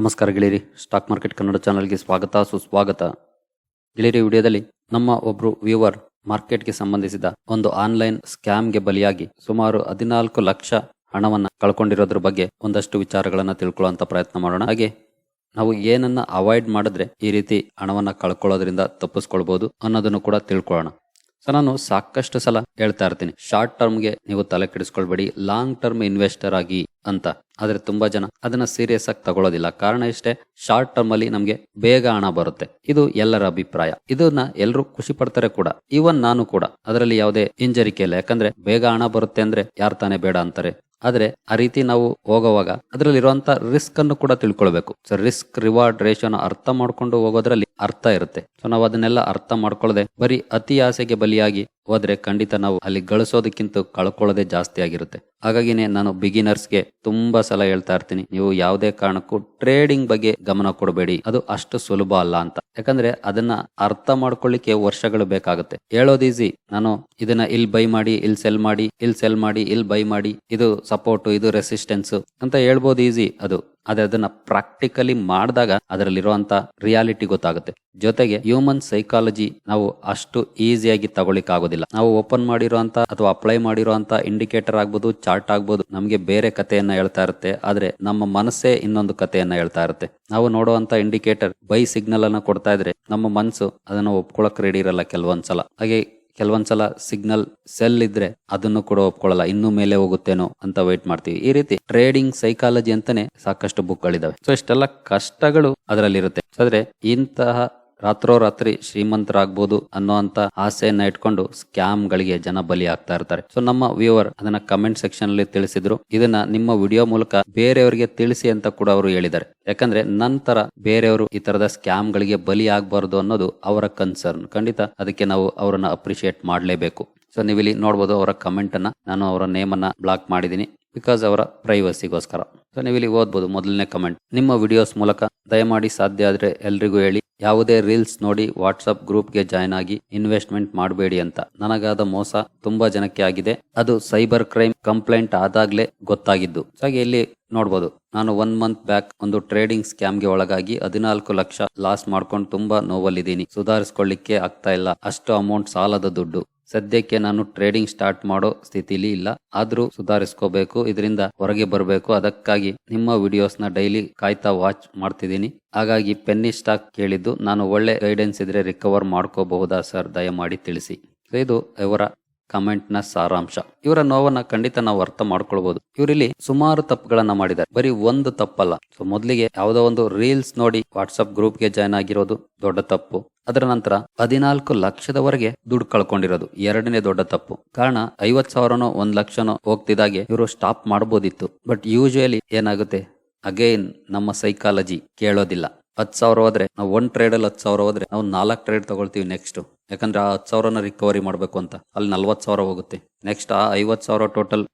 ನಮಸ್ಕಾರ ಗೆಳೆಯರಿ. Stock market Kannada ಚಾನಲ್ಗೆ ಸ್ವಾಗತ, ಸುಸ್ವಾಗತ. ಗೆಳೆಯರಿ, ವಿಡಿಯೋದಲ್ಲಿ ನಮ್ಮ ಒಬ್ರು ವ್ಯೂವರ್ ಮಾರ್ಕೆಟ್ಗೆ ಸಂಬಂಧಿಸಿದ ಒಂದು ಆನ್ಲೈನ್ ಸ್ಕ್ಯಾಮ್ಗೆ ಬಲಿಯಾಗಿ ಸುಮಾರು ಹದಿನಾಲ್ಕು ಲಕ್ಷ ಹಣವನ್ನ ಕಳ್ಕೊಂಡಿರೋದ್ರ ಬಗ್ಗೆ ಒಂದಷ್ಟು ವಿಚಾರಗಳನ್ನ ತಿಳ್ಕೊಳ್ಳುವಂತ ಪ್ರಯತ್ನ ಮಾಡೋಣ. ಹಾಗೆ ನಾವು ಏನನ್ನ ಅವಾಯ್ಡ್ ಮಾಡಿದ್ರೆ ಈ ರೀತಿ ಹಣವನ್ನ ಕಳ್ಕೊಳ್ಳೋದ್ರಿಂದ ತಪ್ಪಿಸ್ಕೊಳ್ಬಹುದು ಅನ್ನೋದನ್ನು ಕೂಡ ತಿಳ್ಕೊಳ್ಳೋಣ. ಸೊ ನಾನು ಸಾಕಷ್ಟು ಸಲ ಹೇಳ್ತಾ ಇರ್ತೀನಿ. ಶಾರ್ಟ್ ಟರ್ಮ್ಗೆ ನೀವು ತಲೆ ಕೆಡಿಸ್ಕೊಳ್ಬೇಡಿ. ಲಾಂಗ್ ಟರ್ಮ್ ಇನ್ವೆಸ್ಟರ್ ಆಗಿ ಅಂತ. ಆದ್ರೆ ತುಂಬಾ ಜನ ಅದನ್ನ ಸೀರಿಯಸ್ ಆಗಿ ತಗೊಳ್ಳೋದಿಲ್ಲ. ಕಾರಣ ಇಷ್ಟೇ ಶಾರ್ಟ್ ಟರ್ಮ್ ಅಲ್ಲಿ ನಮ್ಗೆ ಬೇಗ ಹಣ ಬರುತ್ತೆ. ಇದು ಎಲ್ಲರ ಅಭಿಪ್ರಾಯ. ಇದನ್ನ ಎಲ್ಲರೂ ಖುಷಿ ಪಡ್ತಾರೆ ಕೂಡ. ಇವನ್ ನಾನು ಕೂಡ. ಅದರಲ್ಲಿ ಯಾವುದೇ ಹಿಂಜರಿಕೆ ಇಲ್ಲ. ಯಾಕಂದ್ರೆ ಬೇಗ ಹಣ ಬರುತ್ತೆ ಅಂದ್ರೆ ಯಾರು ತಾನೇ ಬೇಡ ಅಂತಾರೆ. ಆದ್ರೆ ಆ ರೀತಿ ನಾವು ಹೋಗುವಾಗ ಅದರಲ್ಲಿರುವಂತ ರಿಸ್ಕ್ ಅನ್ನು ಕೂಡ ತಿಳ್ಕೊಳ್ಬೇಕು. ಸೊ ರಿಸ್ಕ್ ರಿವಾರ್ಡ್ ರೇಷನ್ ಅರ್ಥ ಮಾಡ್ಕೊಂಡು ಹೋಗೋದ್ರಲ್ಲಿ ಅರ್ಥ ಇರುತ್ತೆ. ಸೊ ನಾವು ಅದನ್ನೆಲ್ಲ ಅರ್ಥ ಮಾಡ್ಕೊಳ್ಳದೆ ಬರೀ ಅತಿ ಆಸೆಗೆ ಬಲಿಯಾಗಿ ಹೋದ್ರೆ ಖಂಡಿತ ನಾವು ಅಲ್ಲಿ ಗಳಿಸೋದಕ್ಕಿಂತ ಕಳ್ಕೊಳ್ಳೋದೇ ಜಾಸ್ತಿ ಆಗಿರುತ್ತೆ. ಹಾಗಾಗಿನೇ ನಾನು ಬಿಗಿನರ್ಸ್ಗೆ ತುಂಬಾ ಸಲ ಹೇಳ್ತಾ ಇರ್ತೀನಿ, ನೀವು ಯಾವುದೇ ಕಾರಣಕ್ಕೂ ಟ್ರೇಡಿಂಗ್ ಬಗ್ಗೆ ಗಮನ ಕೊಡಬೇಡಿ. ಅದು ಅಷ್ಟು ಸುಲಭ ಅಲ್ಲ ಅಂತ. ಯಾಕಂದ್ರೆ ಅದನ್ನ ಅರ್ಥ ಮಾಡ್ಕೊಳ್ಳಿಕ್ಕೆ ವರ್ಷಗಳು ಬೇಕಾಗುತ್ತೆ. ಹೇಳೋದು ಈಸಿ ನಾನು ಇದನ್ನ ಇಲ್ ಬೈ ಮಾಡಿ, ಇಲ್ ಸೆಲ್ ಮಾಡಿ, ಇಲ್ ಸೆಲ್ ಮಾಡಿ, ಇಲ್ ಬೈ ಮಾಡಿ, ಇದು ಸಪೋರ್ಟ್ ಇದು ರೆಸಿಸ್ಟೆನ್ಸ್ ಅಂತ ಹೇಳ್ಬೋದು ಈಸಿ ಅದು. ಆದ್ರೆ ಅದನ್ನ ಪ್ರಾಕ್ಟಿಕಲಿ ಮಾಡಿದಾಗ ಅದರಲ್ಲಿರುವಂತ ರಿಯಾಲಿಟಿ ಗೊತ್ತಾಗುತ್ತೆ. ಜೊತೆಗೆ ಹ್ಯೂಮನ್ ಸೈಕಾಲಜಿ ನಾವು ಅಷ್ಟು ಈಸಿಯಾಗಿ ತಗೊಳಿಕ್ ಆಗೋದಿಲ್ಲ ನಾವು ಓಪನ್ ಮಾಡಿರುವಂತ ಅಥವಾ ಅಪ್ಲೈ ಮಾಡಿರುವಂತ ಇಂಡಿಕೇಟರ್ ಆಗ್ಬೋದು ಚಾರ್ಟ್ ಆಗ್ಬೋದು, ನಮಗೆ ಬೇರೆ ಕಥೆಯನ್ನ ಹೇಳ್ತಾ ಇರುತ್ತೆ. ಆದ್ರೆ ನಮ್ಮ ಮನಸ್ಸೇ ಇನ್ನೊಂದು ಕಥೆಯನ್ನ ಹೇಳ್ತಾ ಇರುತ್ತೆ. ನಾವು ನೋಡುವಂತ ಇಂಡಿಕೇಟರ್ ಬೈ ಸಿಗ್ನಲ್ ಅನ್ನ ಕೊಡ್ತಾ ಇದ್ರೆ ನಮ್ಮ ಮನಸ್ಸು ಅದನ್ನ ಒಪ್ಕೊಳಕ್ ರೆಡಿ ಇರಲ್ಲ ಕೆಲವೊಂದ್ಸಲ. ಹಾಗೆ ಕೆಲವೊಂದ್ಸಲ ಸಿಗ್ನಲ್ ಸೆಲ್ ಇದ್ರೆ ಅದನ್ನು ಕೂಡ ಒಪ್ಕೊಳ್ಳಲ್ಲ, ಇನ್ನು ಮೇಲೆ ಹೋಗುತ್ತೇನೋ ಅಂತ ವೇಟ್ ಮಾಡ್ತೀವಿ. ಈ ರೀತಿ ಟ್ರೇಡಿಂಗ್ ಸೈಕಾಲಜಿ ಅಂತಾನೆ ಸಾಕಷ್ಟು ಬುಕ್ ಗಳಿದಾವೆ. ಸೊ ಇಷ್ಟೆಲ್ಲ ಕಷ್ಟಗಳು ಅದರಲ್ಲಿರುತ್ತೆ. ಆದ್ರೆ ಇಂತಹ ರಾತ್ರೋರಾತ್ರಿ ಶ್ರೀಮಂತರಾಗ್ಬೋದು ಅನ್ನೋಂತ ಆಸೆಯನ್ನ ಇಟ್ಕೊಂಡು ಸ್ಕ್ಯಾಮ್ ಗಳಿಗೆ ಜನ ಬಲಿ ಆಗ್ತಾ ಇರ್ತಾರೆ. ಸೊ ನಮ್ಮ ವ್ಯೂವರ್ ಅದನ್ನ ಕಮೆಂಟ್ ಸೆಕ್ಷನ್ ಅಲ್ಲಿ ತಿಳಿಸಿದ್ರು. ಇದನ್ನ ನಿಮ್ಮ ವಿಡಿಯೋ ಮೂಲಕ ಬೇರೆಯವರಿಗೆ ತಿಳಿಸಿ ಅಂತ ಕೂಡ ಅವರು ಹೇಳಿದ್ದಾರೆ. ಯಾಕಂದ್ರೆ ನಂತರ ಬೇರೆಯವರು ಈ ತರದ ಸ್ಕ್ಯಾಮ್ ಗಳಿಗೆ ಬಲಿ ಆಗ್ಬಾರ್ದು ಅನ್ನೋದು ಅವರ ಕನ್ಸರ್ನ್ ಖಂಡಿತ ಅದಕ್ಕೆ ನಾವು ಅವರನ್ನ ಅಪ್ರಿಶಿಯೇಟ್ ಮಾಡಲೇಬೇಕು. ಸೊ ನೀವಿಲ್ಲಿ ನೋಡ್ಬೋದು ಅವರ ಕಮೆಂಟ್ ಅನ್ನ. ನಾನು ಅವರ ನೇಮ್ ಅನ್ನ ಬ್ಲಾಕ್ ಮಾಡಿದೀನಿ ಬಿಕಾಸ್ ಅವರ ಪ್ರೈವಸಿಗೋಸ್ಕರ ಸೊ ನೀವಿಲ್ಲಿ ಓದ್ಬೋದು ಮೊದಲನೇ ಕಮೆಂಟ್ ನಿಮ್ಮ ವಿಡಿಯೋಸ್ ಮೂಲಕ ದಯಮಾಡಿ ಸಾಧ್ಯ ಆದ್ರೆ ಎಲ್ರಿಗೂ ಹೇಳಿ. ಯಾವುದೇ ರೀಲ್ಸ್ ನೋಡಿ ವಾಟ್ಸಪ್ ಗ್ರೂಪ್ಗೆ ಜಾಯ್ನ್ ಆಗಿ ಇನ್ವೆಸ್ಟ್ಮೆಂಟ್ ಮಾಡಬೇಡಿ ಅಂತ. ನನಗಾದ ಮೋಸ ತುಂಬಾ ಜನಕ್ಕೆ ಆಗಿದೆ. ಅದು ಸೈಬರ್ ಕ್ರೈಮ್ ಕಂಪ್ಲೇಂಟ್ ಆದಾಗ್ಲೇ ಗೊತ್ತಾಗಿದ್ದು. ಹಾಗೆ ಇಲ್ಲಿ ನೋಡ್ಬೋದು, ನಾನು ಒನ್ ಮಂತ್ ಬ್ಯಾಕ್ ಒಂದು ಟ್ರೇಡಿಂಗ್ ಸ್ಕ್ಯಾಮ್ಗೆ ಒಳಗಾಗಿ ಹದಿನಾಲ್ಕು ಲಕ್ಷ ಲಾಸ್ ಮಾಡ್ಕೊಂಡು ತುಂಬಾ ನೋವಲ್ಲಿದ್ದೀನಿ. ಸುಧಾರಿಸ್ಕೊಳ್ಳಿಕ್ಕೆ ಆಗ್ತಾ ಇಲ್ಲ. ಅಷ್ಟು ಅಮೌಂಟ್ ಸಾಲದ ದುಡ್ಡು. ಸದ್ಯಕ್ಕೆ ನಾನು ಟ್ರೇಡಿಂಗ್ ಸ್ಟಾರ್ಟ್ ಮಾಡೋ ಸ್ಥಿತಿಲಿ ಇಲ್ಲ. ಆದ್ರೂ ಸುಧಾರಿಸ್ಕೋಬೇಕು, ಇದರಿಂದ ಹೊರಗೆ ಬರಬೇಕು. ಅದಕ್ಕಾಗಿ ನಿಮ್ಮ ವಿಡಿಯೋಸ್ನ ಡೈಲಿ ಕಾಯ್ತಾ ವಾಚ್ ಮಾಡ್ತಿದ್ದೀನಿ. ಹಾಗಾಗಿ ಪೆನ್ನಿ ಸ್ಟಾಕ್ ಕೇಳಿದ್ದು ನಾನು ಒಳ್ಳೆ ಗೈಡೆನ್ಸ್ ಇದ್ರೆ ರಿಕವರ್ ಮಾಡ್ಕೋಬಹುದಾ ಸರ್ ದಯಮಾಡಿ ತಿಳಿಸಿ. ಇದು ಇವರ ಕಮೆಂಟ್ನ ಸಾರಾಂಶ. ಇವರ ನೋವನ್ನ ಖಂಡಿತ ನಾವು ಅರ್ಥ ಮಾಡ್ಕೊಳ್ಬಹುದು ಇವರಿಲ್ಲಿ ಸುಮಾರು ತಪ್ಪುಗಳನ್ನ ಮಾಡಿದ್ದಾರೆ. ಬರೀ ಒಂದು ತಪ್ಪಲ್ಲ. ಸೊ, ಮೊದಲಿಗೆ ಯಾವುದೋ ಒಂದು ರೀಲ್ಸ್ ನೋಡಿ ವಾಟ್ಸ್ಆಪ್ ಗ್ರೂಪ್ಗೆ ಜಾಯ್ನ್ ಆಗಿರೋದು ದೊಡ್ಡ ತಪ್ಪು. ಅದರ ನಂತರ ಹದಿನಾಲ್ಕು ಲಕ್ಷದವರೆಗೆ ದುಡ್ಡು ಕಳ್ಕೊಂಡಿರೋದು ಎರಡನೇ ದೊಡ್ಡ ತಪ್ಪು. ಕಾರಣ ಐವತ್ ಸಾವಿರನೋ ಒಂದ್ ಲಕ್ಷನೋ ಹೋಗ್ತಿದಾಗೆ ಇವರು ಸ್ಟಾಪ್ ಮಾಡಬಹುದಿತ್ತು ಬಟ್ ಯೂಶುವಲಿ ಏನಾಗುತ್ತೆ? ಅಗೈನ್ ನಮ್ಮ ಸೈಕಾಲಜಿ ಕೇಳೋದಿಲ್ಲ. ಹತ್ತು ಸಾವಿರ ಹೋದ್ರೆ, ನಾವು ಒನ್ ಟ್ರೇಡ್ ಅಲ್ಲಿ ಹತ್ತು ಸಾವಿರ ಹೋದ್ರೆ, ನಾವು ನಾಲ್ಕು ಟ್ರೇಡ್ ತಗೊಳ್ತೀವಿ ನೆಕ್ಸ್ಟ್ ಯಾಕಂದ್ರೆ ಆ ಹತ್ತು ಸಾವಿರನ ರಿಕವರಿ ಮಾಡಬೇಕು ಅಂತ. ಅಲ್ಲಿ ನಲ್ವತ್ತು ಸಾವಿರ ಹೋಗುತ್ತೆ. ನೆಕ್ಸ್ಟ್ ಆ ಐವತ್ತು ಸಾವಿರ ಟೋಟಲ್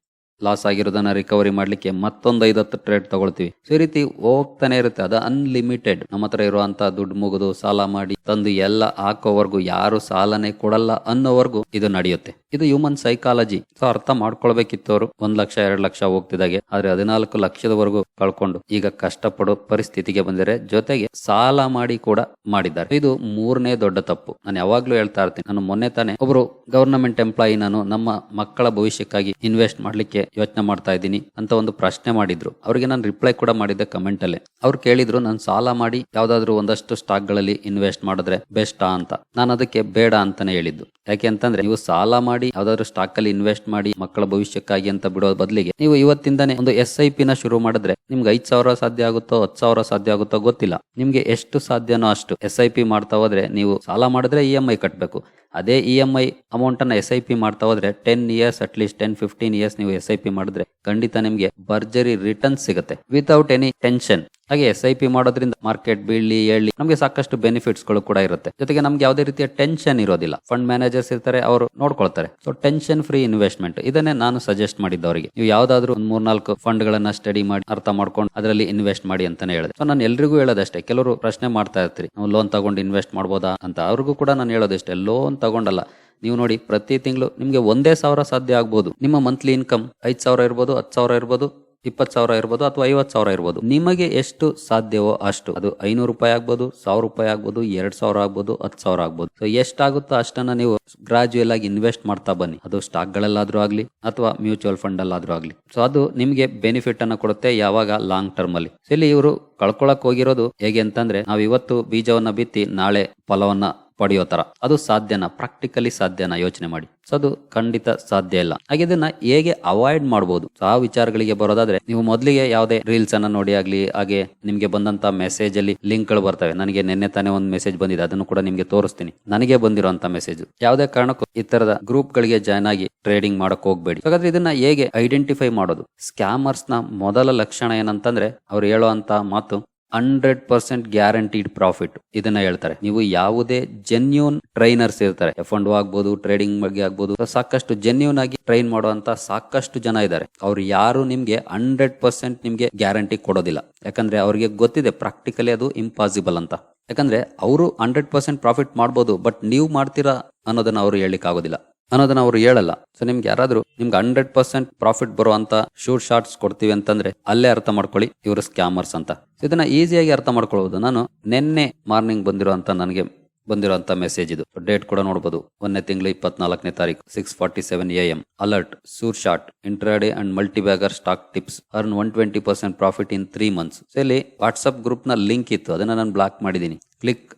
ಲಾಸ್ ಆಗಿರೋದನ್ನ ರಿಕವರಿ ಮಾಡ್ಲಿಕ್ಕೆ ಮತ್ತೊಂದು ಐದತ್ತು ಟ್ರೇಡ್ ತಗೊಳ್ತೀವಿ. ಈ ರೀತಿ ಹೋಗ್ತಾನೆ ಇರುತ್ತೆ. ಅದು ಅನ್ಲಿಮಿಟೆಡ್ ನಮ್ಮ ಹತ್ರ ಇರುವಂತ ದುಡ್ಡು ಮುಗಿದು ಸಾಲ ಮಾಡಿ ತಂದು ಎಲ್ಲ ಹಾಕೋವರೆಗೂ, ಯಾರು ಸಾಲನೇ ಕೊಡಲ್ಲ ಅನ್ನೋವರೆಗೂ ಇದು ನಡೆಯುತ್ತೆ. ಇದು ಹ್ಯೂಮನ್ ಸೈಕಾಲಜಿ ಸೊ ಅರ್ಥ ಮಾಡ್ಕೊಳ್ಬೇಕಿತ್ತು ಅವರು ಒಂದ್ ಲಕ್ಷ, ಎರಡ್ ಲಕ್ಷ ಹೋಗ್ತಿದಾಗೆ ಆದ್ರೆ ಹದಿನಾಲ್ಕು ಲಕ್ಷದವರೆಗೂ ಕಳ್ಕೊಂಡು ಈಗ ಕಷ್ಟಪಡೋ ಪರಿಸ್ಥಿತಿಗೆ ಬಂದರೆ ಜೊತೆಗೆ ಸಾಲ ಮಾಡಿ ಕೂಡ ಮಾಡಿದ್ದಾರೆ. ಇದು ಮೂರನೇ ದೊಡ್ಡ ತಪ್ಪು. ನಾನು ಯಾವಾಗ್ಲೂ ಹೇಳ್ತಾ ಇರ್ತೀನಿ. ನಾನು ಮೊನ್ನೆ ತಾನೆ ಒಬ್ರು ಗವರ್ನಮೆಂಟ್ ಎಂಪ್ಲಾಯಿ ನಾನು ನಮ್ಮ ಮಕ್ಕಳ ಭವಿಷ್ಯಕ್ಕಾಗಿ ಇನ್ವೆಸ್ಟ್ ಮಾಡ್ಲಿಕ್ಕೆ ಯೋಚನೆ ಮಾಡ್ತಾ ಇದ್ದೀನಿ ಅಂತ ಒಂದು ಪ್ರಶ್ನೆ ಮಾಡಿದ್ರು. ಅವರಿಗೆ ನಾನು ರಿಪ್ಲೈ ಕೂಡ ಮಾಡಿದ್ದೆ ಕಮೆಂಟ್ ಅಲ್ಲಿ. ಅವ್ರು ಕೇಳಿದ್ರು, ನಾನು ಸಾಲ ಮಾಡಿ ಯಾವ್ದಾದ್ರು ಒಂದಷ್ಟು ಸ್ಟಾಕ್ಗಳಲ್ಲಿ ಇನ್ವೆಸ್ಟ್ ಮಾಡಿದ್ರೆ ಬೆಸ್ಟಾ ಅಂತ. ನಾನು ಅದಕ್ಕೆ ಬೇಡ ಅಂತಾನೆ ಹೇಳಿದ್ದು. ಯಾಕೆ ಅಂತಂದ್ರೆ, ನೀವು ಸಾಲ ಮಾಡಿ ಯಾವ್ದಾದ್ರು ಸ್ಟಾಕ್ ಅಲ್ಲಿ ಇನ್ವೆಸ್ಟ್ ಮಾಡಿ ಮಕ್ಕಳ ಭವಿಷ್ಯಕ್ಕಾಗಿ ಅಂತ ಬಿಡೋ ಬದಲಿಗೆ, ನೀವು ಇವತ್ತಿಂದಾನೆ ಒಂದು ಎಸ್ ಐ ಪಿ ನ ಶುರು ಮಾಡಿದ್ರೆ ನಿಮ್ಗೆ ಐದು ಸಾವಿರ ಸಾಧ್ಯ ಆಗುತ್ತೋ, ಹತ್ತು ಸಾವಿರ ಸಾಧ್ಯ ಆಗುತ್ತೋ ಗೊತ್ತಿಲ್ಲ. ನಿಮ್ಗೆ ಎಷ್ಟು ಸಾಧ್ಯನೋ ಅಷ್ಟು ಎಸ್ ಐ ಪಿ ಮಾಡ್ತಾ ಹೋದ್ರೆ ನೀವು ಸಾಲ ಮಾಡಿದ್ರೆ ಇ ಎಂ ಐ ಕಟ್ಟಬೇಕು ಅದೇ ಇ ಎಂ ಐ ಅಮೌಂಟ್ ಅನ್ನ ಎಸ್ ಐ ಪಿ ಮಾಡ್ತಾ ಹೋದ್ರೆ ten years at least ten fifteen years ನೀವು ಎಸ್ ಐ ಪಿ ಮಾಡಿದ್ರೆ ಖಂಡಿತ ನಿಮ್ಗೆ ಭರ್ಜರಿ ರಿಟರ್ನ್ ಸಿಗುತ್ತೆ. ವಿತೌಟ್ ಎನಿ ಟೆನ್ಷನ್ ಹಾಗೆ ಎಸ್ ಐ ಪಿ ಮಾಡೋದ್ರಿಂದ ಮಾರ್ಕೆಟ್ ಬೀಳಿ ಏಳ್ಲಿ ನಮಗೆ ಸಾಕಷ್ಟು ಬೆನಿಫಿಟ್ಸ್ಗಳು ಕೂಡ ಇರುತ್ತೆ. ಜೊತೆಗೆ ನಮ್ಗೆ ಯಾವುದೇ ರೀತಿಯ ಟೆನ್ಷನ್ ಇರೋದಿಲ್ಲ. ಫಂಡ್ ಮ್ಯಾನೇಜರ್ಸ್ ಇರ್ತಾರೆ, ಅವರು ನೋಡ್ಕೊಳ್ತಾರೆ. So tension free investment. ಇದನ್ನೇ ನಾನು ಸಜೆಸ್ಟ್ ಮಾಡಿದ್ದವರಿಗೆ. ನೀವು ಯಾವ್ದಾದ್ರು ಒಂದು ಮೂರ್ನಾಲ್ಕು ಫಂಡ್ ಗಳನ್ನ ಸ್ಟಡಿ ಮಾಡಿ, ಅರ್ಥ ಮಾಡ್ಕೊಂಡು ಅದರಲ್ಲಿ ಇನ್ವೆಸ್ಟ್ ಮಾಡಿ ಅಂತಾನೆ ಹೇಳಿದೆ. ಸೊ ನಾನು ಎಲ್ರಿಗೂ ಹೇಳೋದಷ್ಟೇ, ಕೆಲವರು ಪ್ರಶ್ನೆ ಮಾಡ್ತಾ ಇರ್ತೀರಿ, ನಾವು ಲೋನ್ ತಗೊಂಡು ಇನ್ವೆಸ್ಟ್ ಮಾಡ್ಬೋದಾ ಅಂತ. ಅವ್ರಿಗೂ ಕೂಡ ನಾನು ಹೇಳೋದಷ್ಟೇ, ಲೋನ್ ತಗೊಂಡಲ್ಲ. ನೀವು ನೋಡಿ, ಪ್ರತಿ ತಿಂಗಳು ನಿಮಗೆ ಒಂದೇ ಸಾವಿರ ಸಾಧ್ಯ ಆಗ್ಬೋದು. ನಿಮ್ಮ ಮಂತ್ಲಿ ಇನ್ಕಮ್ ಐದು ಸಾವಿರ ಇರ್ಬೋದು, ಹತ್ತು ಸಾವಿರ ಇರ್ಬೋದು ಇಪ್ಪತ್ತು ಸಾವಿರ ಇರ್ಬೋದು ಅಥವಾ ಐವತ್ತು ಸಾವಿರ ಇರ್ಬೋದು. ನಿಮಗೆ ಎಷ್ಟು ಸಾಧ್ಯವೋ ಅಷ್ಟು. ಅದು ಐನೂರು ರೂಪಾಯಿ ಆಗ್ಬೋದು, ಸಾವಿರ ರೂಪಾಯಿ ಆಗ್ಬೋದು, ಎರಡು ಸಾವಿರ ಆಗ್ಬೋದು, ಹತ್ತು ಸಾವಿರ ಆಗ್ಬೋದು. ಸೊ ಎಷ್ಟಾಗುತ್ತೋ ಅಷ್ಟನ್ನ ನೀವು ಗ್ರಾಜುಯಲ್ ಆಗಿ ಇನ್ವೆಸ್ಟ್ ಮಾಡ್ತಾ ಬನ್ನಿ. ಅದು ಸ್ಟಾಕ್ ಗಳಲ್ಲಾದ್ರೂ ಆಗ್ಲಿ ಅಥವಾ ಮ್ಯೂಚುವಲ್ ಫಂಡ್ ಅಲ್ಲಾದ್ರೂ ಆಗ್ಲಿ. ಸೊ ಅದು ನಿಮಗೆ ಬೆನಿಫಿಟ್ ಅನ್ನ ಕೊಡುತ್ತೆ ಯಾವಾಗ? ಲಾಂಗ್ ಟರ್ಮ್ ಅಲ್ಲಿ. ಇಲ್ಲಿ ಇವರು ಕಳ್ಕೊಳಕ್ ಹೋಗಿರೋದು ಹೇಗೆ ಅಂತಂದ್ರೆ, ನಾವು ಇವತ್ತು ಬೀಜವನ್ನ ಬಿತ್ತಿ ನಾಳೆ ಫಲವನ್ನ ಪಡೆಯೋ ತರ. ಅದು ಸಾಧ್ಯನಾ? ಪ್ರಾಕ್ಟಿಕಲಿ ಸಾಧ್ಯನಾ? ಯೋಚನೆ ಮಾಡಿ. ಸೊ ಅದು ಖಂಡಿತ ಸಾಧ್ಯ ಇಲ್ಲ. ಹಾಗೆ ಇದನ್ನ ಹೇಗೆ ಅವಾಯ್ಡ್ ಮಾಡಬಹುದು ಆ ವಿಚಾರಗಳಿಗೆ ಬರೋದಾದ್ರೆ, ನೀವು ಮೊದಲಿಗೆ ಯಾವುದೇ ರೀಲ್ಸ್ ಅನ್ನ ನೋಡಿ ಆಗ್ಲಿ, ಹಾಗೆ ನಿಮ್ಗೆ ಬಂದಂತ ಮೆಸೇಜ್ ಅಲ್ಲಿ ಲಿಂಕ್ಗಳು ಬರ್ತವೆ. ನನಗೆ ನಿನ್ನೆ ತಾನೇ ಒಂದು ಮೆಸೇಜ್ ಬಂದಿದೆ. ಅದನ್ನು ಕೂಡ ನಿಮ್ಗೆ ತೋರಿಸ್ತೀನಿ. ನನಗೆ ಬಂದಿರುವಂತ ಮೆಸೇಜ್ ಯಾವುದೇ ಕಾರಣಕ್ಕೂ ಈ ತರದ ಗ್ರೂಪ್ ಗಳಿಗೆ ಜಾಯ್ನ್ ಆಗಿ ಟ್ರೇಡಿಂಗ್ ಮಾಡಕ್ ಹೋಗ್ಬೇಡಿ. ಹಾಗಾದ್ರೆ ಇದನ್ನ ಹೇಗೆ ಐಡೆಂಟಿಫೈ ಮಾಡೋದು? ಸ್ಕ್ಯಾಮರ್ಸ್ನ ಮೊದಲ ಲಕ್ಷಣ ಏನಂತಂದ್ರೆ, ಅವ್ರು ಹೇಳುವಂತ ಮಾತು ಹಂಡ್ರೆಡ್ ಪರ್ಸೆಂಟ್ ಗ್ಯಾರಂಟಿಡ್ ಪ್ರಾಫಿಟ್. ಇದನ್ನ ಹೇಳ್ತಾರೆ. ನೀವು ಯಾವುದೇ ಜೆನ್ಯೂನ್ ಟ್ರೈನರ್ಸ್ ಇರ್ತಾರೆ. ಎಫ್ ಅಂಡ್ ಆಗ್ಬೋದು ಟ್ರೇಡಿಂಗ್ ಬಗ್ಗೆ ಆಗ್ಬೋದು ಸಾಕಷ್ಟು ಜೆನ್ಯೂನ್ ಆಗಿ ಟ್ರೈನ್ ಮಾಡುವಂತ ಸಾಕಷ್ಟು ಜನ ಇದ್ದಾರೆ. ಅವ್ರು ಯಾರು ನಿಮ್ಗೆ ಹಂಡ್ರೆಡ್ ಪರ್ಸೆಂಟ್ ನಿಮ್ಗೆ ಗ್ಯಾರಂಟಿ ಕೊಡೋದಿಲ್ಲ. ಯಾಕಂದ್ರೆ ಅವ್ರಿಗೆ ಗೊತ್ತಿದೆ ಪ್ರಾಕ್ಟಿಕಲಿ ಅದು ಇಂಪಾಸಿಬಲ್ ಅಂತ. ಯಾಕಂದ್ರೆ ಅವರು ಹಂಡ್ರೆಡ್ ಪರ್ಸೆಂಟ್ ಪ್ರಾಫಿಟ್ ಮಾಡ್ಬೋದು ಬಟ್ ನೀವು ಮಾಡ್ತೀರಾ ಅನ್ನೋದನ್ನ ಅವರು ಹೇಳಲಿಕ್ಕೆ ಆಗೋದಿಲ್ಲ ಅನ್ನೋದನ್ನ ಅವರು ಹೇಳಲ್ಲ. ಸೊ ನಿಮ್ಗೆ ಯಾರಾದ್ರೂ ನಿಮ್ಗೆ ಹಂಡ್ರೆಡ್ ಪರ್ಸೆಂಟ್ ಪ್ರಾಫಿಟ್ ಬರುವಂತ ಶೂಟ್ ಶಾರ್ಟ್ಸ್ ಕೊಡ್ತೀವಿ ಅಂತಂದ್ರೆ ಅಲ್ಲೇ ಅರ್ಥ ಮಾಡ್ಕೊಳ್ಳಿ, ಇವರು ಸ್ಕ್ಯಾಮರ್ಸ್ ಅಂತ. ಇದನ್ನ ಈಸಿಯಾಗಿ ಅರ್ಥ ಮಾಡ್ಕೊಳ್ಳಬಹುದು ನಾನು ನಿನ್ನೆ ಮಾರ್ನಿಂಗ್ ಬಂದಿರುವಂತ ನನಗೆ ಬಂದಿರುವಂತ ಮೆಸೇಜ್ ಇದು. ಡೇಟ್ ಕೂಡ ನೋಡಬಹುದು ಒಂದನೇ ತಿಂಗಳು ಇಪ್ಪತ್ನಾಲ್ಕನೇ ತಾರೀಕು six forty seven A M alert sure shot intraday and multibagger stock tips earn one twenty percent profit in three months ಇಲ್ಲಿ ವಾಟ್ಸ್ಆಪ್ ಗ್ರೂಪ್ನ ಲಿಂಕ್ ಇತ್ತು. ಅದನ್ನ ನಾನು ಬ್ಲಾಕ್ ಮಾಡಿದ್ದೀನಿ. Click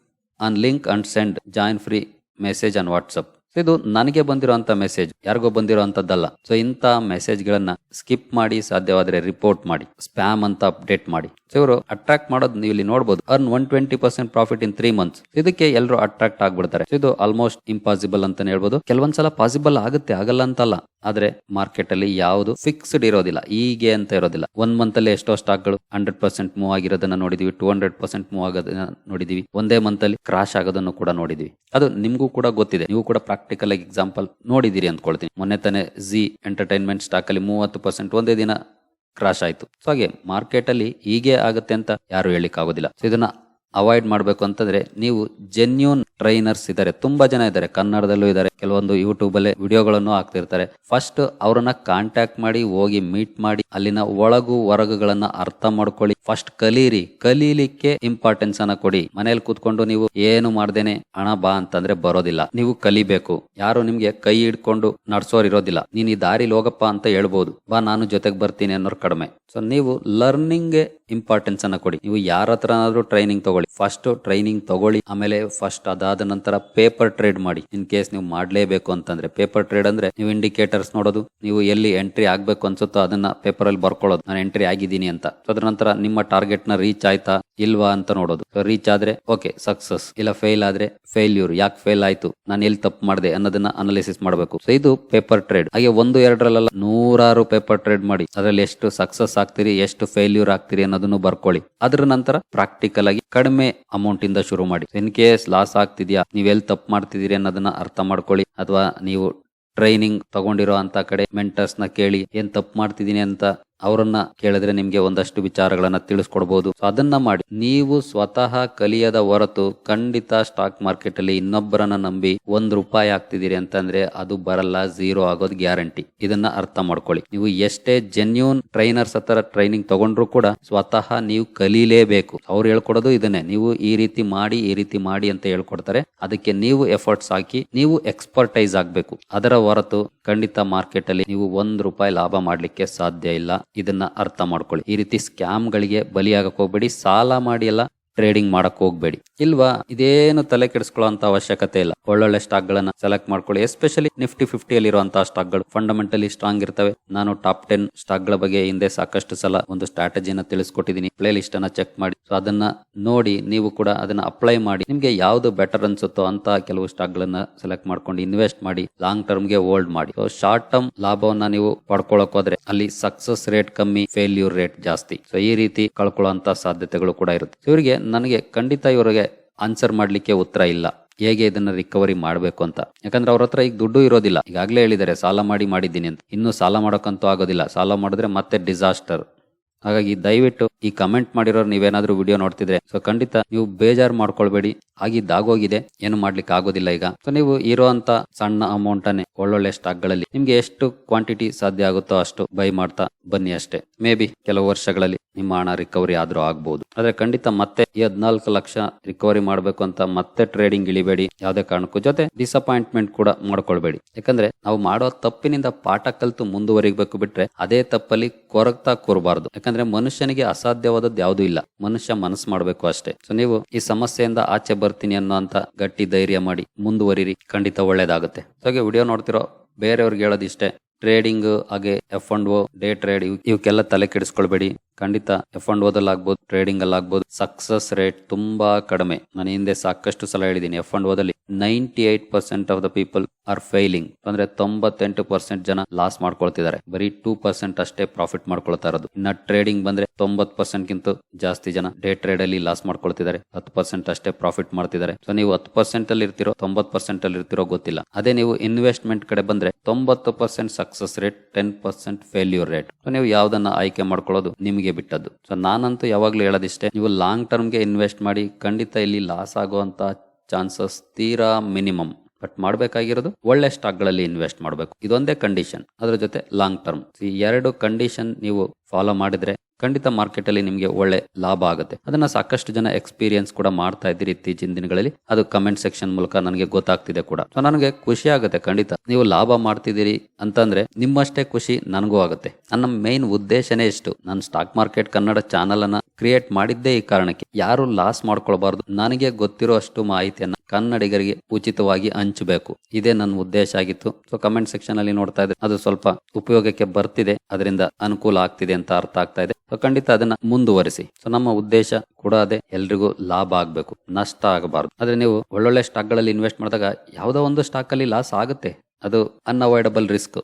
on link and send join free message on WhatsApp ಇದು ನನಗೆ ಬಂದಿರುವಂತ message ಯಾರಿಗೋ ಬಂದಿರುವಂತದ್ದಲ್ಲ. ಸೊ ಇಂಥ ಮೆಸೇಜ್ ಗಳನ್ನ ಸ್ಕಿಪ್ ಮಾಡಿ, ಸಾಧ್ಯವಾದ್ರೆ ರಿಪೋರ್ಟ್ ಮಾಡಿ ಸ್ಪ್ಯಾಮ್ ಅಂತ ಅಪ್ಡೇಟ್ ಮಾಡಿ. ಸೊ ಇವರು ಅಟ್ರಾಕ್ಟ್ ಮಾಡೋದು ನೀವು ಇಲ್ಲಿ ನೋಡಬಹುದು earn one twenty percent profit in three months ಇದಕ್ಕೆ ಎಲ್ಲರೂ ಅಟ್ರಾಕ್ಟ್ ಆಗ್ಬಿಡ್ತಾರೆ. ಇದು ಆಲ್ಮೋಸ್ಟ್ ಇಂಪಾಸಿಬಲ್ ಅಂತಾನೆ ಹೇಳ್ಬೋದು. ಕೆಲವೊಂದ್ಸಲ ಪಾಸಿಬಲ್ ಆಗುತ್ತೆ, ಆಗಲ್ಲ ಅಂತಲ್ಲ. ಆದ್ರೆ ಮಾರ್ಕೆಟ್ ಅಲ್ಲಿ ಯಾವುದು ಫಿಕ್ಸ್ಡ್ ಇರೋದಿಲ್ಲ, ಹೀಗೆ ಅಂತ ಇರೋದಿಲ್ಲ. ಒನ್ ಮಂತ್ ಅಲ್ಲಿ ಎಷ್ಟೋ ಸ್ಟಾಕ್ಗಳು ಹಂಡ್ರೆಡ್ ಪರ್ಸೆಂಟ್ ಮೂವ್ ಆಗಿರೋದನ್ನ ನೋಡಿದೀವಿ ಟೂ ಹಂಡ್ರೆಡ್ ಪರ್ಸೆಂಟ್ ಮೂವ್ ಆಗೋದನ್ನ ನೋಡಿದೀವಿ. ಒಂದೇ ಮಂತ್ ಅಲ್ಲಿ ಕ್ರಾಶ್ ಆಗೋದನ್ನು ಕೂಡ ನೋಡಿದೀವಿ. ಅದು ನಿಮ್ಗೂ ಕೂಡ ಗೊತ್ತಿದೆ. ನೀವು ಕೂಡ ಪ್ರಾಕ್ಟಿಕಲ್ ಆಗಿ ಎಕ್ಸಾಂಪಲ್ ನೋಡಿದಿರಿ ಅಂದ್ಕೊಳ್ತೀನಿ. ಮೊನ್ನೆ ತಾನೇ ಜಿ ಎಂಟರ್ಟೈನ್ಮೆಂಟ್ ಸ್ಟಾಕ್ ಅಲ್ಲಿ ಮೂವತ್ತು ಪರ್ಸೆಂಟ್ ಒಂದೇ ದಿನ ಕ್ರಾಶ್ ಆಯ್ತು. ಸೊ ಹಾಗೆ ಮಾರ್ಕೆಟ್ ಅಲ್ಲಿ ಹೀಗೆ ಆಗುತ್ತೆ ಅಂತ ಯಾರು ಹೇಳಿಕ್ ಆಗೋದಿಲ್ಲ ಸೊ ಇದನ್ನ ಅವಾಯ್ಡ್ ಮಾಡಬೇಕು ಅಂತಂದ್ರೆ ನೀವು ಜೆನ್ಯೂನ್ ಟ್ರೈನರ್ಸ್ ಇದ್ದಾರೆ ತುಂಬಾ ಜನ ಇದ್ದಾರೆ ಕನ್ನಡದಲ್ಲೂ ಇದ್ದಾರೆ ಕೆಲವೊಂದು ಯೂಟ್ಯೂಬ್ ಅಲ್ಲಿ ವಿಡಿಯೋಗಳನ್ನು ಹಾಕ್ತಿರ್ತಾರೆ. ಫಸ್ಟ್ ಅವರನ್ನ ಕಾಂಟ್ಯಾಕ್ಟ್ ಮಾಡಿ, ಹೋಗಿ ಮೀಟ್ ಮಾಡಿ, ಅಲ್ಲಿನ ಒಳಗು, ಹೊರಗುಗಳನ್ನ ಅರ್ಥ ಮಾಡ್ಕೊಳ್ಳಿ. ಫಸ್ಟ್ ಕಲೀರಿ. ಕಲೀಲಿಕ್ಕೆ ಇಂಪಾರ್ಟೆನ್ಸ್ ಅನ್ನ ಕೊಡಿ. ಮನೇಲಿ ಕೂತ್ಕೊಂಡು ನೀವು ಏನು ಮಾಡ್ದೇನೆ, ಹಣ ಬಾ ಅಂತಂದ್ರೆ ಬರೋದಿಲ್ಲ. ನೀವು ಕಲಿಬೇಕು. ಯಾರು ನಿಮ್ಗೆ ಕೈ ಹಿಡ್ಕೊಂಡು ನಡ್ಸೋರ್ ಇರೋದಿಲ್ಲ. ನೀನ್ ಈ ದಾರಿಲಿ ಹೋಗಪ್ಪ ಅಂತ ಹೇಳ್ಬೋದು. ಬಾ, ನಾನು ಜೊತೆಗೆ ಬರ್ತೀನಿ ಅನ್ನೋರು ಕಡಿಮೆ. ಸೊ ನೀವು ಲರ್ನಿಂಗ್ ಇಂಪಾರ್ಟೆನ್ಸ್ ಅನ್ನ ಕೊಡಿ. ನೀವು ಯಾರ ಹತ್ರನಾದ್ರೂ ಟ್ರೈನಿಂಗ್ ತಗೊಳ್ಳಿ. ಫಸ್ಟ್ ಟ್ರೈನಿಂಗ್ ತಗೊಳ್ಳಿ. ಆಮೇಲೆ ಫಸ್ಟ್ ಅದಾದ ನಂತರ ಪೇಪರ್ ಟ್ರೇಡ್ ಮಾಡಿ. ಇನ್ ಕೇಸ್ ನೀವು ಮಾಡ್ಲೇಬೇಕು ಅಂತಂದ್ರೆ. ಪೇಪರ್ ಟ್ರೇಡ್ ಅಂದ್ರೆ ನೀವು ಇಂಡಿಕೇಟರ್ಸ್ ನೋಡೋದು. ನೀವು ಎಲ್ಲಿ ಎಂಟ್ರಿ ಆಗ್ಬೇಕು ಅನ್ಸುತ್ತೋ ಅದನ್ನ ಪೇಪರ್ ಅಲ್ಲಿ ಬರ್ಕೊಳ್ಳೋದು. ನಾನು ಎಂಟ್ರಿ ಆಗಿದ್ದೀನಿ ಅಂತ. ಅದ್ರ ನಂತರ ನಿಮ್ಮ ಟಾರ್ಗೆಟ್ನ ರೀಚ್ ಆಯ್ತಾ ಇಲ್ವಾ ಅಂತ ನೋಡೋದು. ರೀಚ್ ಆದ್ರೆ ಓಕೆ ಸಕ್ಸಸ್ ಇಲ್ಲ ಫೇಲ್ ಆದ್ರೆ ಫೇಲ್ಯೂರ್ ಯಾಕೆ ಫೇಲ್ ಆಯ್ತು? ನಾನು ಎಲ್ಲಿ ತಪ್ಪು ಮಾಡಿದೆ ಅನ್ನೋದನ್ನ ಅನಾಲಿಸಿಸ್ ಮಾಡಬೇಕು. ಸೊ ಇದು ಪೇಪರ್ ಟ್ರೇಡ್ ಹಾಗೆ ಒಂದು ಎರಡರಲ್ಲ ನೂರಾರು ಪೇಪರ್ ಟ್ರೇಡ್ ಮಾಡಿ, ಅದರಲ್ಲಿ ಎಷ್ಟು ಸಕ್ಸಸ್ ಆಗ್ತೀರಿ, ಎಷ್ಟು ಫೇಲ್ಯೂರ್ ಆಗ್ತೀರಿ ಅನ್ನೋದನ್ನು ಬರ್ಕೊಳ್ಳಿ. ಅದ್ರ ನಂತರ ಪ್ರಾಕ್ಟಿಕಲ್ ಆಗಿ ಕಡಿಮೆ ಅಮೌಂಟ್ ಇಂದ ಶುರು ಮಾಡಿ. ಇನ್ ಕೇಸ್ ಲಾಸ್ ಆಗ್ತಿದ್ಯಾ, ನೀವ್ ಎಲ್ಲಿ ತಪ್ಪು ಮಾಡ್ತಿದ್ದೀರಿ ಅನ್ನೋದನ್ನ ಅರ್ಥ ಮಾಡ್ಕೊಳ್ಳಿ. ಅಥವಾ ನೀವು ಟ್ರೈನಿಂಗ್ ತಗೊಂಡಿರೋ ಅಂತ ಕಡೆ ಮೆಂಟರ್ಸ್ನ ಕೇಳಿ ಏನ್ ತಪ್ಪು ಮಾಡ್ತಿದ್ದೀನಿ ಅಂತ ಅವರನ್ನ ಕೇಳಿದ್ರೆ ನಿಮ್ಗೆ ಒಂದಷ್ಟು ವಿಚಾರಗಳನ್ನ ತಿಳಿಸ್ಕೊಡ್ಬೋದು. ಅದನ್ನ ಮಾಡಿ. ನೀವು ಸ್ವತಃ ಕಲಿಯದ ಹೊರತು ಖಂಡಿತ ಸ್ಟಾಕ್ ಮಾರ್ಕೆಟ್ ಅಲ್ಲಿ ಇನ್ನೊಬ್ಬರನ್ನ ನಂಬಿ ಒಂದ್ ರೂಪಾಯಿ ಆಗ್ತಿದ್ದೀರಿ ಅಂತಂದ್ರೆ ಅದು ಬರಲ್ಲ ಝೀರೋ ಆಗೋದು ಗ್ಯಾರಂಟಿ. ಇದನ್ನ ಅರ್ಥ ಮಾಡ್ಕೊಳ್ಳಿ. ನೀವು ಎಷ್ಟೇ ಜೆನ್ಯೂನ್ ಟ್ರೈನರ್ಸ್ ಹತ್ರ ಟ್ರೈನಿಂಗ್ ತಗೊಂಡ್ರು ಕೂಡ ಸ್ವತಃ ನೀವು ಕಲೀಲೇಬೇಕು. ಅವ್ರು ಹೇಳ್ಕೊಡೋದು ಇದನ್ನೇ. ನೀವು ಈ ರೀತಿ ಮಾಡಿ, ಈ ರೀತಿ ಮಾಡಿ ಅಂತ ಹೇಳ್ಕೊಡ್ತಾರೆ. ಅದಕ್ಕೆ ನೀವು ಎಫರ್ಟ್ಸ್ ಹಾಕಿ, ನೀವು ಎಕ್ಸ್ಪರ್ಟೈಸ್ ಆಗ್ಬೇಕು. ಅದರ ಹೊರತು ಖಂಡಿತ ಮಾರ್ಕೆಟ್ ಅಲ್ಲಿ ನೀವು ಒಂದ್ ರೂಪಾಯಿ ಲಾಭ ಮಾಡ್ಲಿಕ್ಕೆ ಸಾಧ್ಯ ಇಲ್ಲ. ಇದನ್ನ ಅರ್ಥ ಮಾಡ್ಕೊಳ್ಳಿ. ಈ ರೀತಿ ಸ್ಕ್ಯಾಮ್ ಗಳಿಗೆ ಬಲಿಯಾಗಕ್ ಹೋಗ್ಬೇಡಿ. ಸಾಲ ಮಾಡಿ ಎಲ್ಲ ಟ್ರೇಡಿಂಗ್ ಮಾಡಕ್ ಹೋಗ್ಬೇಡಿ. ಇಲ್ವಾ, ಇದೇನು ತಲೆ ಕೆಡಿಸ್ಕೊಳ್ಳೋ ಅವಶ್ಯಕತೆ ಇಲ್ಲ. ಒಳ್ಳೊಳ್ಳೆ ಸ್ಟಾಕ್ ಗಳನ್ನ ಸೆಲೆಕ್ಟ್ ಮಾಡ್ಕೊಳ್ಳಿ. ಎಸ್ಪೆಷಲಿ ನಿಫ್ಟಿ ಫಿಫ್ಟಿ ಅಲ್ಲಿರುವಂತಹ ಸ್ಟಾಕ್ಗಳು ಫಂಡಮೆಂಟಲಿ ಸ್ಟ್ರಾಂಗ್ ಇರ್ತವೆ. ನಾನು ಟಾಪ್ ಟೆನ್ ಸ್ಟಾಕ್ಗಳ ಬಗ್ಗೆ ಹಿಂದೆ ಸಾಕಷ್ಟು ಸಲ ಒಂದು ಸ್ಟ್ರಾಟಜಿನ ತಿಳಿಸ್ಕೊಟ್ಟಿದ್ದೀನಿ. ಪ್ಲೇ ಲಿಸ್ಟ್ ಅನ್ನ ಚೆಕ್ ಮಾಡಿ. ಸೊ ಅದನ್ನ ನೋಡಿ ನೀವು ಕೂಡ ಅದನ್ನ ಅಪ್ಲೈ ಮಾಡಿ. ನಿಮ್ಗೆ ಯಾವ್ದು ಬೆಟರ್ ಅನ್ಸುತ್ತೋ ಅಂತ ಕೆಲವು ಸ್ಟಾಕ್ ಗಳನ್ನ ಸೆಲೆಕ್ಟ್ ಮಾಡ್ಕೊಂಡು ಇನ್ವೆಸ್ಟ್ ಮಾಡಿ. ಲಾಂಗ್ ಟರ್ಮ್ಗೆ ಹೋಲ್ಡ್ ಮಾಡಿ. ಸೊ ಶಾರ್ಟ್ ಟರ್ಮ್ ಲಾಭವನ್ನ ನೀವು ಪಡ್ಕೊಳಕ್ ಹೋದ್ರೆ ಅಲ್ಲಿ ಸಕ್ಸಸ್ ರೇಟ್ ಕಮ್ಮಿ ಫೇಲ್ಯೂರ್ ರೇಟ್ ಜಾಸ್ತಿ. ಸೊ ಈ ರೀತಿ ಕಳ್ಕೊಳ್ಳೋ ಸಾಧ್ಯತೆಗಳು ಕೂಡ ಇರುತ್ತೆ. ಇವರಿಗೆ ನನಗೆ ಖಂಡಿತ ಇವರಿಗೆ ಆನ್ಸರ್ ಮಾಡಲಿಕ್ಕೆ ಉತ್ತರ ಇಲ್ಲ. ಹೇಗೆ ಇದನ್ನ ರಿಕವರಿ ಮಾಡಬೇಕು ಅಂತ. ಯಾಕಂದ್ರೆ ಅವ್ರ ಹತ್ರ ಈಗ ದುಡ್ಡು ಇರೋದಿಲ್ಲ. ಈಗಾಗಲೇ ಹೇಳಿದ್ದಾರೆ, ಸಾಲ ಮಾಡಿ ಮಾಡಿದ್ದೀನಿ ಅಂತ. ಇನ್ನು ಸಾಲ ಮಾಡೋಕ್ಕಂತೂ ಆಗೋದಿಲ್ಲ. ಸಾಲ ಮಾಡಿದ್ರೆ ಮತ್ತೆ ಡಿಸಾಸ್ಟರ್ ಹಾಗಾಗಿ ದಯವಿಟ್ಟು ಈ ಕಮೆಂಟ್ ಮಾಡಿರೋರು ನೀವೇನಾದ್ರೂ ವಿಡಿಯೋ ನೋಡ್ತಿದ್ರೆ ಸೊ ಖಂಡಿತ ನೀವು ಬೇಜಾರು ಮಾಡ್ಕೊಳ್ಬೇಡಿ. ಆಗಿದ್ದಾಗೋಗಿದೆ ಏನು ಮಾಡ್ಲಿಕ್ಕೆ ಆಗೋದಿಲ್ಲ ಈಗ. ಸೊ ನೀವು ಇರುವಂತ ಸಣ್ಣ ಅಮೌಂಟ್ ಅನ್ನೇ ಒಳ್ಳೊಳ್ಳೆ ಸ್ಟಾಕ್ಗಳಲ್ಲಿ ನಿಮ್ಗೆ ಎಷ್ಟು ಕ್ವಾಂಟಿಟಿ ಸಾಧ್ಯ ಆಗುತ್ತೋ ಅಷ್ಟು ಬೈ ಮಾಡ್ತಾ ಬನ್ನಿ ಅಷ್ಟೇ. ಮೇ ಬಿ ಕೆಲವು ವರ್ಷಗಳಲ್ಲಿ ನಿಮ್ಮ ಹಣ ರಿಕವರಿ ಆದ್ರೂ ಆಗ್ಬಹುದು ಆದ್ರೆ ಖಂಡಿತ ಮತ್ತೆ ಈ ಹದಿನಾಲ್ಕು ಲಕ್ಷ ರಿಕವರಿ ಮಾಡ್ಬೇಕು ಅಂತ ಮತ್ತೆ ಟ್ರೇಡಿಂಗ್ ಇಳಿಬೇಡಿ. ಯಾವುದೇ ಕಾರಣಕ್ಕೂ. ಜೊತೆ ಡಿಸಪಾಯಿಂಟ್ಮೆಂಟ್ ಕೂಡ ಮಾಡ್ಕೊಳ್ಬೇಡಿ. ಯಾಕಂದ್ರೆ ನಾವು ಮಾಡೋ ತಪ್ಪಿನಿಂದ ಪಾಠ ಕಲಿತು ಮುಂದುವರಿಬೇಕು ಬಿಟ್ರೆ ಅದೇ ತಪ್ಪಲ್ಲಿ ಕೊರಗ್ತಾ ಕೂರಬಾರ್ದು. ಯಾಕಂದ್ರೆ ಮನುಷ್ಯನಿಗೆ ಅಸಾಧ್ಯವಾದದ್ದು ಯಾವುದೂ ಇಲ್ಲ. ಮನುಷ್ಯ ಮನಸ್ಸು ಮಾಡ್ಬೇಕು ಅಷ್ಟೇ. ಸೊ ನೀವು ಈ ಸಮಸ್ಯೆಯಿಂದ ಆಚೆ ಬರ್ತೀನಿ ಅನ್ನೋ ಅಂತ ಗಟ್ಟಿ ಧೈರ್ಯ ಮಾಡಿ ಮುಂದುವರಿರಿ. ಖಂಡಿತ ಒಳ್ಳೇದಾಗುತ್ತೆ. ಹಾಗೆ ವಿಡಿಯೋ ನೋಡ್ತಿರೋ ಬೇರೆಯವ್ರಿಗೆ ಹೇಳೋದಿಷ್ಟೇ ಟ್ರೇಡಿಂಗ್ ಹಾಗೆ F and O day trade ಇವಕ್ಕೆಲ್ಲ ತಲೆ ಕೆಡಿಸ್ಕೊಳ್ಬೇಡಿ ಖಂಡಿತ ಎಫ್ ಅಂಡ್ ಓದಲ್ಲಿ ಆಗ್ಬೋದು ಟ್ರೇಡಿಂಗ್ ಅಲ್ಲಿ ಆಗ್ಬೋದು ಸಕ್ಸಸ್ ರೇಟ್ ತುಂಬಾ ಕಡಿಮೆ. ನಾನು ಹಿಂದೆ ಸಾಕಷ್ಟು ಸಲ ಹೇಳಿದ್ದೀನಿ F and ಓದಲ್ಲಿ ninety eight percent of the people are failing ಅಂದ್ರೆ ತೊಂಬತ್ತೆಂಟು ಪರ್ಸೆಂಟ್ ಜನ ಲಾಸ್ ಮಾಡ್ಕೊಳ್ತಿದ್ದಾರೆ. ಬರೀ ಟೂ ಪರ್ಸೆಂಟ್ ಅಷ್ಟೇ ಪ್ರಾಫಿಟ್ ಮಾಡ್ಕೊಳ್ತಾ ಇರೋದು. ಇನ್ನ ಟ್ರೇಡಿಂಗ್ ಬಂದ್ರೆ ತೊಂಬತ್ ಪರ್ಸೆಂಟ್ ಗಿಂತ ಜಾಸ್ತಿ ಜನ ಡೇ ಟ್ರೇಡ್ ಅಲ್ಲಿ ಲಾಸ್ ಮಾಡ್ಕೊಳ್ತಿದ್ದಾರೆ. ಹತ್ತು ಪರ್ಸೆಂಟ್ ಅಷ್ಟೇ ಪ್ರಾಫಿಟ್ ಮಾಡ್ತಿದ್ದಾರೆ. ಸೊ ನೀವು ಹತ್ತು ಪರ್ಸೆಂಟ್ ಅಲ್ಲಿ ಇರ್ತಿರೋ ತೊಂಬತ್ ಪರ್ಸೆಂಟ್ ಅಲ್ಲಿ ಇರ್ತಿರೋ ಗೊತ್ತಿಲ್ಲ. ಅದೇ ನೀವು ಇನ್ವೆಸ್ಟ್ಮೆಂಟ್ ಕಡೆ ಬಂದ್ರೆ ತೊಂಬತ್ತು percent success rate ten percent failure rate ನೀವು ಯಾವ್ದನ್ನ ಆಯ್ಕೆ ಮಾಡ್ಕೊಳ್ಳೋದು ನಿಮಗೆ ಬಿಟ್ಟದ್ದು. ಸೊ ನಾನಂತೂ ಯಾವಾಗಲೂ ಹೇಳೋದಿಷ್ಟೇ, ನೀವು ಲಾಂಗ್ ಟರ್ಮ್ಗೆ ಇನ್ವೆಸ್ಟ್ ಮಾಡಿ ಖಂಡಿತ ಇಲ್ಲಿ ಲಾಸ್ ಆಗುವಂತ ಚಾನ್ಸಸ್ ತೀರಾ ಮಿನಿಮಮ್ ಬಟ್ ಮಾಡಬೇಕಾಗಿರೋದು ಒಳ್ಳೆ ಸ್ಟಾಕ್ಗಳಲ್ಲಿ ಇನ್ವೆಸ್ಟ್ ಮಾಡಬೇಕು. ಇದೊಂದೇ ಕಂಡೀಷನ್ ಅದ್ರ ಜೊತೆ ಲಾಂಗ್ ಟರ್ಮ್ ಈ ಎರಡು ಕಂಡೀಷನ್ ನೀವು ಫಾಲೋ ಮಾಡಿದ್ರೆ ಖಂಡಿತ ಮಾರ್ಕೆಟ್ ಅಲ್ಲಿ ನಿಮಗೆ ಒಳ್ಳೆ ಲಾಭ ಆಗುತ್ತೆ. ಅದನ್ನ ಸಾಕಷ್ಟು ಜನ ಎಕ್ಸ್ಪೀರಿಯನ್ಸ್ ಕೂಡ ಮಾಡ್ತಾ ಇದ್ದೀರಿ ಇತ್ತೀಚಿನ ದಿನಗಳಲ್ಲಿ. ಅದು ಕಮೆಂಟ್ ಸೆಕ್ಷನ್ ಮೂಲಕ ನನಗೆ ಗೊತ್ತಾಗ್ತಿದೆ ಕೂಡ. ಸೊ ನನಗೆ ಖುಷಿ ಆಗುತ್ತೆ ಖಂಡಿತ. ನೀವು ಲಾಭ ಮಾಡ್ತಿದ್ದೀರಿ ಅಂತಂದ್ರೆ ನಿಮ್ಮಷ್ಟೇ ಖುಷಿ ನನಗೂ ಆಗುತ್ತೆ. ನನ್ನ ಮೇನ್ ಉದ್ದೇಶನೇ ಇಷ್ಟು. ನಾನು ಸ್ಟಾಕ್ ಮಾರ್ಕೆಟ್ ಕನ್ನಡ ಚಾನಲ್ ಅನ್ನ ಕ್ರಿಯೇಟ್ ಮಾಡಿದ್ದೇ ಈ ಕಾರಣಕ್ಕೆ. ಯಾರು ಲಾಸ್ ಮಾಡ್ಕೊಳ್ಬಾರ್ದು. ನನಗೆ ಗೊತ್ತಿರೋ ಅಷ್ಟು ಮಾಹಿತಿಯನ್ನ ಕನ್ನಡಿಗರಿಗೆ ಉಚಿತವಾಗಿ ಹಂಚಬೇಕು. ಇದೇ ನನ್ನ ಉದ್ದೇಶ ಆಗಿತ್ತು. ಸೊ ಕಮೆಂಟ್ ಸೆಕ್ಷನ್ ಅಲ್ಲಿ ನೋಡ್ತಾ ಇದ್ರೆ ಅದು ಸ್ವಲ್ಪ ಉಪಯೋಗಕ್ಕೆ ಬರ್ತಿದೆ. ಅದರಿಂದ ಅನುಕೂಲ ಆಗ್ತಿದೆ ಅಂತ ಅರ್ಥ ಆಗ್ತಾ ಇದೆ. ಸೊ ಖಂಡಿತ ಅದನ್ನ ಮುಂದುವರಿಸಿ. ಸೊ ನಮ್ಮ ಉದ್ದೇಶ ಕೂಡ ಅದೇ. ಎಲ್ರಿಗೂ ಲಾಭ ಆಗ್ಬೇಕು. ನಷ್ಟ ಆಗಬಾರದು. ಆದ್ರೆ ನೀವು ಒಳ್ಳೊಳ್ಳೆ ಸ್ಟಾಕ್ಗಳಲ್ಲಿ ಇನ್ವೆಸ್ಟ್ ಮಾಡಿದಾಗ ಯಾವ್ದೋ ಒಂದು ಸ್ಟಾಕ್ ಅಲ್ಲಿ ಲಾಸ್ ಆಗುತ್ತೆ. ಅದು ಅನ್ಅವಾಯ್ಡಬಲ್ ರಿಸ್ಕ್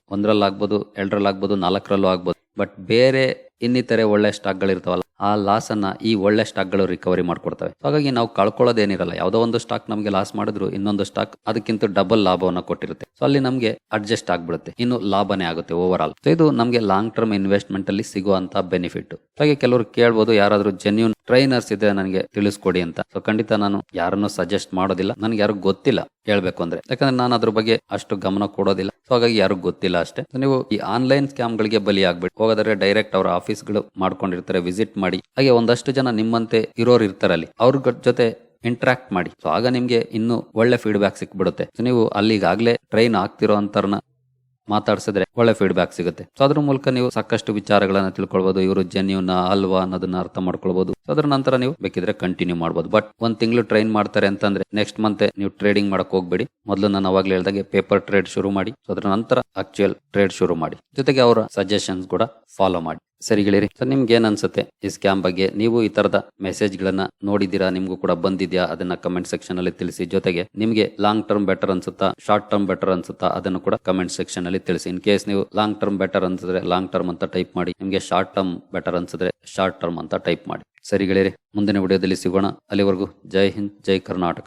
ಎರಡರಲ್ಲಿ ಆಗಬಹುದು ನಾಲ್ಕರಲ್ಲೂ ಆಗ್ಬೋದು. ಬಟ್ ಬೇರೆ ಇನ್ನಿತರೆ ಒಳ್ಳೆ ಸ್ಟಾಕ್ಗಳು ಇರ್ತಾವಲ್ಲ, ಆ ಲಾಸ್ ಅನ್ನ ಈ ಒಳ್ಳೆ ಸ್ಟಾಕ್ಗಳು ರಿಕವರಿ ಮಾಡ್ಕೊಡ್ತವೆ. ಹಾಗಾಗಿ ನಾವು ಕಳ್ಕೊಳ್ಳೋದೇನಿರಲ್ಲ, ಯಾವುದೋ ಒಂದು ಸ್ಟಾಕ್ ನಮಗೆ ಲಾಸ್ ಮಾಡಿದ್ರು, ಇನ್ನೊಂದು ಸ್ಟಾಕ್ ಅದಕ್ಕಿಂತ ಡಬಲ್ ಲಾಭವನ್ನ ಕೊಟ್ಟಿರುತ್ತೆ. ಸೊ ಅಲ್ಲಿ ನಮಗೆ ಅಡ್ಜಸ್ಟ್ ಆಗ್ಬಿಡುತ್ತೆ, ಇನ್ನು ಲಾಭನೇ ಆಗುತ್ತೆ ಓವರ್ ಆಲ್ ಇದು ನಮಗೆ ಲಾಂಗ್ ಟರ್ಮ್ ಇನ್ವೆಸ್ಟ್ಮೆಂಟ್ ಅಲ್ಲಿ ಸಿಗುವಂತ ಬೆನಿಫಿಟ್ ಹಾಗೆ ಕೆಲವರು ಕೇಳ್ಬೋದು, ಯಾರಾದರೂ ಜೆನ್ಯೂನ್ ಟ್ರೈನರ್ಸ್ ಇದೆ ನನಗೆ ತಿಳಿಸ್ಕೊಡಿ ಅಂತ. ಸೊ ಖಂಡಿತ ನಾನು ಯಾರನ್ನು ಸಜೆಸ್ಟ್ ಮಾಡೋದಿಲ್ಲ. ನನಗೆ ಯಾರು ಗೊತ್ತಿಲ್ಲ ಹೇಳ್ಬೇಕು ಅಂದ್ರೆ. ಯಾಕಂದ್ರೆ ನಾನು ಅದ್ರ ಬಗ್ಗೆ ಅಷ್ಟು ಗಮನ ಕೊಡೋದಿಲ್ಲ. ಸೊ ಹಾಗಾಗಿ ಯಾರು ಗೊತ್ತಿಲ್ಲ ಅಷ್ಟೇ. ನೀವು ಈ ಆನ್ಲೈನ್ ಸ್ಕ್ಯಾಮ್ ಗಳಿಗೆ ಬಲಿ ಆಗ್ಬಿಟ್ಟು ಹೋಗೋದ್ರೆ ಡೈರೆಕ್ಟ್ ಅವರ ಆಫೀಸ್ಗಳು ಮಾಡ್ಕೊಂಡಿರ್ತಾರೆ ವಿಸಿಟ್ ಮಾಡಿ. ಹಾಗೆ ಒಂದಷ್ಟು ಜನ ನಿಮ್ಮಂತೆ ಇರೋರು ಇರ್ತಾರಲ್ಲಿ, ಅವ್ರ ಜೊತೆ ಇಂಟ್ರಾಕ್ಟ್ ಮಾಡಿ. ಸೊ ಆಗ ನಿಮ್ಗೆ ಇನ್ನು ಒಳ್ಳೆ ಫೀಡ್ಬ್ಯಾಕ್ ಸಿಕ್ಬಿಡುತ್ತೆ. ನೀವು ಅಲ್ಲಿಗಾಗ್ಲೇ ಟ್ರೈನ್ ಆಗ್ತಿರೋ ಅಂತರ್ನ ಮಾತಾಡ್ಸಿದ್ರೆ ಒಳ್ಳೆ ಫೀಡ್ಬ್ಯಾಕ್ ಸಿಗುತ್ತೆ. ಸೊ ಅದ್ರ ಮೂಲಕ ನೀವು ಸಾಕಷ್ಟು ವಿಚಾರಗಳನ್ನ ತಿಳ್ಕೊಳ್ಬಹುದು ಇವರು ಜೆನ್ಯೂನ್ ಅಲ್ವಾ ಅನ್ನೋದನ್ನ ಅರ್ಥ ಮಾಡ್ಕೊಳ್ಬಹುದು ಸೊ ಅದ್ರ ನಂತರ ನೀವು ಬೇಕಿದ್ರೆ ಕಂಟಿನ್ಯೂ ಮಾಡಬಹುದು ಬಟ್ ಒಂದ್ ತಿಂಗಳು ಟ್ರೈನ್ ಮಾಡ್ತಾರೆ ಅಂತಂದ್ರೆ ನೆಕ್ಸ್ಟ್ ಮಂತ್ ನೀವು ಟ್ರೇಡಿಂಗ್ ಮಾಡಕ್ ಹೋಗ್ಬೇಡಿ. ಮೊದಲು ನಾನು ಅವಾಗ್ಲೇ ಹೇಳ್ದಾಗೆ ಪೇಪರ್ ಟ್ರೇಡ್ ಶುರು ಮಾಡಿ ಸೊ ಅದ್ರ ನಂತರ ಆಕ್ಚುಯಲ್ ಟ್ರೇಡ್ ಶುರು ಮಾಡಿ. ಜೊತೆಗೆ ಅವರ ಸಜೆಷನ್ಸ್ ಕೂಡ ಫಾಲೋ ಮಾಡಿ. ಸರಿ ಗೆಳೆಯರಿ, ಸರ್, ನಿಮ್ಗೆ ಏನ್ ಅನ್ಸುತ್ತೆ ಈ ಸ್ಕ್ಯಾಮ್ ಬಗ್ಗೆ ನೀವು ಈ ತರದ ಮೆಸೇಜ್ ಗಳನ್ನ ನೋಡಿದೀರಾ ನಿಮ್ಗೂ ಕೂಡ ಬಂದಿದ್ಯಾ? ಅದನ್ನ ಕಮೆಂಟ್ ಸೆಕ್ಷನ್ ಅಲ್ಲಿ ತಿಳಿಸಿ. ಜೊತೆಗೆ ನಿಮ್ಗೆ ಲಾಂಗ್ ಟರ್ಮ್ ಬೆಟರ್ ಅನ್ಸುತ್ತಾ? ಶಾರ್ಟ್ ಟರ್ಮ್ ಬೆಟರ್ ಅನ್ಸುತ್ತಾ? ಅದನ್ನು ಕೂಡ ಕಮೆಂಟ್ ಸೆಕ್ಷನ್ ಅಲ್ಲಿ ತಿಳಿಸಿ. ಇನ್ ಕೇಸ್ ನೀವು ಲಾಂಗ್ ಟರ್ಮ್ ಬೆಟರ್ ಅನ್ಸಿದ್ರೆ ಲಾಂಗ್ ಟರ್ಮ್ ಅಂತ ಟೈಪ್ ಮಾಡಿ. ನಿಮ್ಗೆ ಶಾರ್ಟ್ ಟರ್ಮ್ ಬೆಟರ್ ಅನ್ಸಿದ್ರೆ ಶಾರ್ಟ್ ಟರ್ಮ್ ಅಂತ ಟೈಪ್ ಮಾಡಿ. ಸರಿ ಗೆಳೆಯರಿ, ಮುಂದಿನ ವಿಡಿಯೋದಲ್ಲಿ ಸಿಗೋಣ. ಅಲ್ಲಿವರೆಗೂ ಜೈ ಹಿಂದ್, ಜೈ ಕರ್ನಾಟಕ.